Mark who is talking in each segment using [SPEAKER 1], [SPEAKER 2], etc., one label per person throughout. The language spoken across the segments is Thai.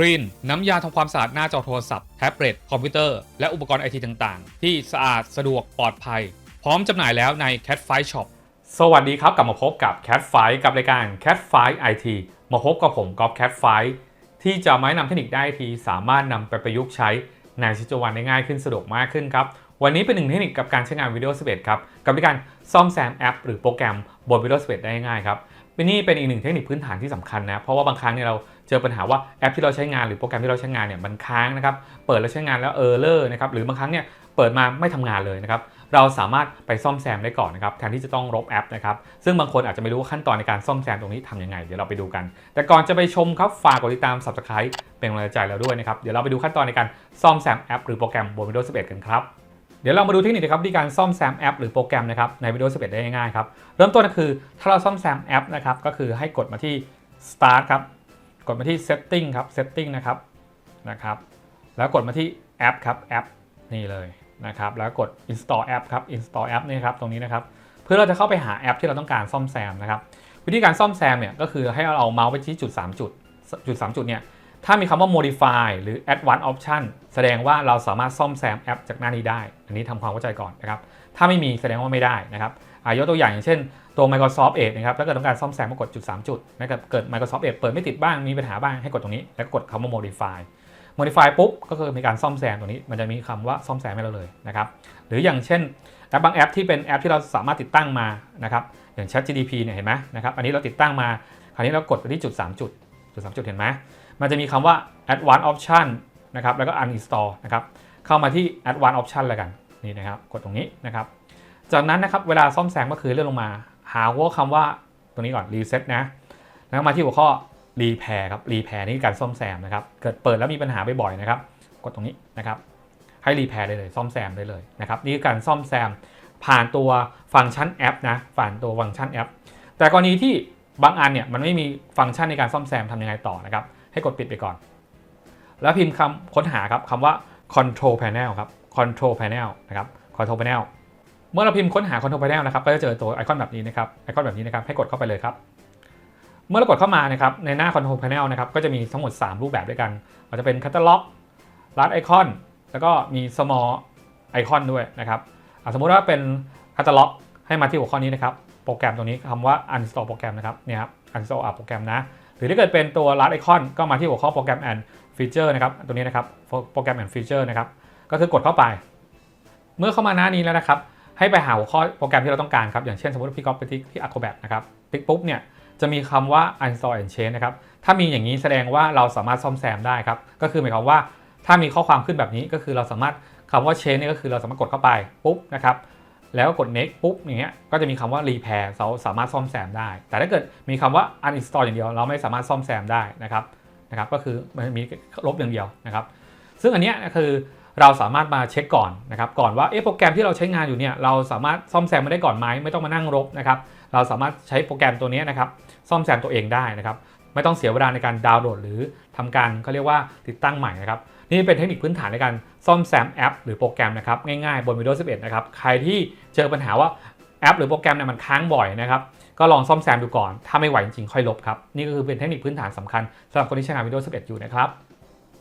[SPEAKER 1] ครีนน้ำยาทำความสะอาดหน้าจอโทรศัพท์แท็บเล็ตคอมพิวเตอร์ และอุปกรณ์ไอทีต่างๆ ที่สะอาดสะดวกปลอดภัย พร้อมจำหน่ายแล้วใน Cat f i Shop สวัสดีครับกลับมาพบกับ Cat f i กับรายการ Cat f i IT มาพบกับผมกอล์ฟ Cat f i ที่จะมาแนะนำเทคนิคได้ทีสามารถนำไปประยุกต์ใช้ในชีวิตประจำวันได้ง่ายขึ้นสะดวกมากขึ้นครับ วันนี้เป็นหนึ่งเทคนิคกับการใช้งาน Windows 11 ครับกับการซ่อมแซมแอป หรือโปรแกรมบน Windows 11 ได้ง่ายครับปนี่เป็นอีกหนึ่งเทคนิคพื้นฐานที่สำคัญนะ เพราะว่าบางครั้งเนี่ยเราเจอปัญหาว่าแอปที่เราใช้งานหรือโปรแกรมที่เราใช้งานเนี่ยมันค้างนะครับ เปิดแล้วใช้งานแล้วเออร์เลอร์นะครับ หรือบางครั้งเนี่ยเปิดมาไม่ทำงานเลยนะครับ เราสามารถไปซ่อมแซมได้ก่อนนะครับแทนที่จะต้องลบแอปนะครับ ซึ่งบางคนอาจจะไม่รู้ว่าขั้นตอนในการซ่อมแซมตรงนี้ทำยังไง เดี๋ยวเราไปดูกัน แต่ก่อนจะไปชมครับฝากกดติดตาม Subscribe เป็นกำลังใจเราด้วยนะครับ เดี๋ยวเราไปดูขั้นตอนในการซ่อมแซมแอปหรือโปรแกรมบน Windows 11 กันครับ เดี๋ยวเรามาดูเทคนิคนะครับที่การซ่อมแซมแอปหรือโปรแกรมนะครับใน Windows 11 ได้ง่ายครับ เริ่มต้นก็คือถ้าเราซ่อมแซมแอปนะครับก็คือให้กดมาที่ Start ครับ กดมาที่ Setting ครับ Setting นะครับนะครับ แล้วกดมาที่แอปครับแอปนี่เลยนะครับ แล้วกด Install App ครับ Install App นี่ครับตรงนี้นะครับ เพื่อเราจะเข้าไปหาแอปที่เราต้องการซ่อมแซมนะครับ วิธีการซ่อมแซมเนี่ยก็คือให้เราเอาเมาส์ไปที่จุด 3 จุดจุด 3 จุดเนี่ย ถ้ามีคำว่า modify หรือ advanced option แสดงว่าเราสามารถซ่อมแซมแอปจากหน้านี้ได้ อันนี้ทำความเข้าใจก่อนนะครับถ้าไม่มีแสดงว่าไม่ได้นะครับอายกตัวอย่างอย่างเช่นตัว Microsoft Edge นะครับถ้าเกิดต้องการซ่อมแซมก็กดจุด 3 จุดนะครับเกิด Microsoft Edge เปิดไม่ติดบ้างมีปัญหาบ้างให้กดตรงนี้ แล้วก็กดคำว่า modify modify ปุ๊บก็คือมีการซ่อมแซมตรงนี้ มันจะมีคำว่าซ่อมแซมให้เราเลยนะครับหรืออย่างเช่นแอปบางแอปที่เป็นแอปที่เราสามารถติดตั้งมานะครับอย่าง Chat GDP เนี่ยเห็นไหมนะครับอันนี้เราติดตั้งมาคราวนี้เรากดไปที่จุด 3 จุด จุด3จุดเห็นไหมมันจะมีคำว่า advanced option นะครับแล้วก็ uninstall นะครับเข้ามาที่ advanced option แล้วกันนี่นะครับกดตรงนี้นะครับจากนั้นนะครับเวลาซ่อมแซมก็คือเลื่อนลงมา หาหัวคำว่าตรงนี้ก่อน reset นะแล้วมาที่หัวข้อ repair ครับ repair นี่คือการซ่อมแซมนะครับเกิดเปิดแล้วมีปัญหาบ่อยๆนะครับกดตรงนี้นะครับให้ repair ได้เลยซ่อมแซมได้เลยนะครับนี่คือการซ่อมแซมผ่านตัวฟังก์ชันแอปนะผ่านตัวฟังก์ชันแอปแต่กรณีที่ บางอันเนี่ยมันไม่มีฟังก์ชันในการซ่อมแซมทำยังไงต่อนะครับ ให้กดปิดไปก่อน แล้วพิมพ์คำค้นหาครับคำว่า control panel ครับ control panel นะครับ control panel เมื่อเราพิมพ์ค้นหา Control Panel นะครับ ก็จะเจอตัวไอคอนแบบนี้นะครับไอคอนแบบนี้นะครับให้กดเข้าไปเลยครับ เมื่อเรากดเข้ามานะครับในหน้า Control Panel นะครับก็จะมีทั้งหมด 3 รูปแบบด้วยกันอาจจะเป็น Catalog Large Icon แล้วก็มี Small Icon ด้วยนะครับสมมุติว่าเป็น Catalog ให้มาที่หัวข้อนี้นะครับ โปรแกรมตรงนี้คำว่า uninstall โปรแกรมนะครับ เนี่ยครับ uninstall โปรแกรมนะ หรือถ้าเกิดเป็นตัว Large Icon ก็มาที่หัวข้อโปรแกรม and Feature นะครับ ตัวนี้นะครับ โปรแกรม and Feature นะครับ ก็คือกดเข้าไป เมื่อเข้ามาหน้านี้แล้วนะครับ ให้ไปหาหัวข้อโปรแกรมที่เราต้องการครับ อย่างเช่นสมมติพี่ก๊อฟไปที่ที่ Acrobat นะครับ ติ๊กปุ๊บเนี่ย จะมีคำว่า uninstall and change นะครับ ถ้ามีอย่างนี้แสดงว่าเราสามารถซ่อมแซมได้ครับ ก็คือหมายความว่าถ้ามีข้อความขึ้นแบบนี้ก็คือเราสามารถคำว่า change นี่ก็คือเราสามารถกดเข้าไปปุ๊บนะครับ แล้วกด next ปุ๊บอย่างเงี้ยก็จะมีคำว่า repair เราสามารถซ่อมแซมได้ แต่ถ้าเกิดมีคำว่า uninstall อย่างเดียวเราไม่สามารถซ่อมแซมได้นะครับนะครับก็คือมันมีลบอย่างเดียวนะครับ ซึ่งอันเนี้ยคือเราสามารถมาเช็คก่อนนะครับก่อนว่าเอ๊ะโปรแกรมที่เราใช้งานอยู่เนี่ยเราสามารถซ่อมแซมมันได้ก่อนไหมไม่ต้องมานั่งรบนะครับเราสามารถใช้โปรแกรมตัวนี้นะครับซ่อมแซมตัวเองได้นะครับ ไม่ต้องเสียเวลาในการดาวน์โหลด หรือทำการเขาเรียกว่าติดตั้งใหม่นะครับนี่เป็นเทคนิคพื้นฐานในการซ่อมแซมแอป หรือโปรแกรมนะครับง่ายๆบน Windows 11 นะครับใครที่เจอปัญหาว่าแอป หรือโปรแกรมเนี่ยมันค้างบ่อยนะครับก็ลองซ่อมแซมดูก่อน ถ้าไม่ไหวจริงๆค่อยลบครับ นี่ก็คือเป็นเทคนิคพื้นฐานสำคัญสำหรับคนที่ใช้งาน Windows 11 อยู่นะครับ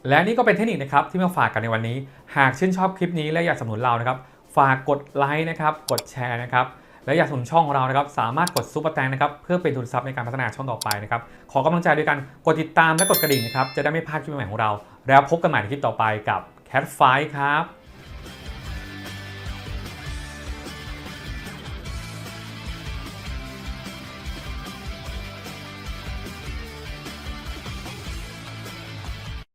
[SPEAKER 1] และนี่ก็เป็นเทคนิคนะครับที่มาฝากกันในวันนี้ หากชื่นชอบคลิปนี้และอยากสนับสนุนเรานะครับ ฝากกดไลค์นะครับ กดแชร์นะครับ และอยากสนับสนุนช่องของเรานะครับสามารถกดซุปเปอร์แตงนะครับเพื่อเป็นทุนทรัพย์ในการพัฒนาช่องต่อไปนะครับขอกำลังใจด้วยกันกดติดตามและกดกระดิ่งนะครับจะได้ไม่พลาดคลิปใหม่ของเรา แล้วพบกันใหม่ในคลิปต่อไปกับ Cat f i ครับ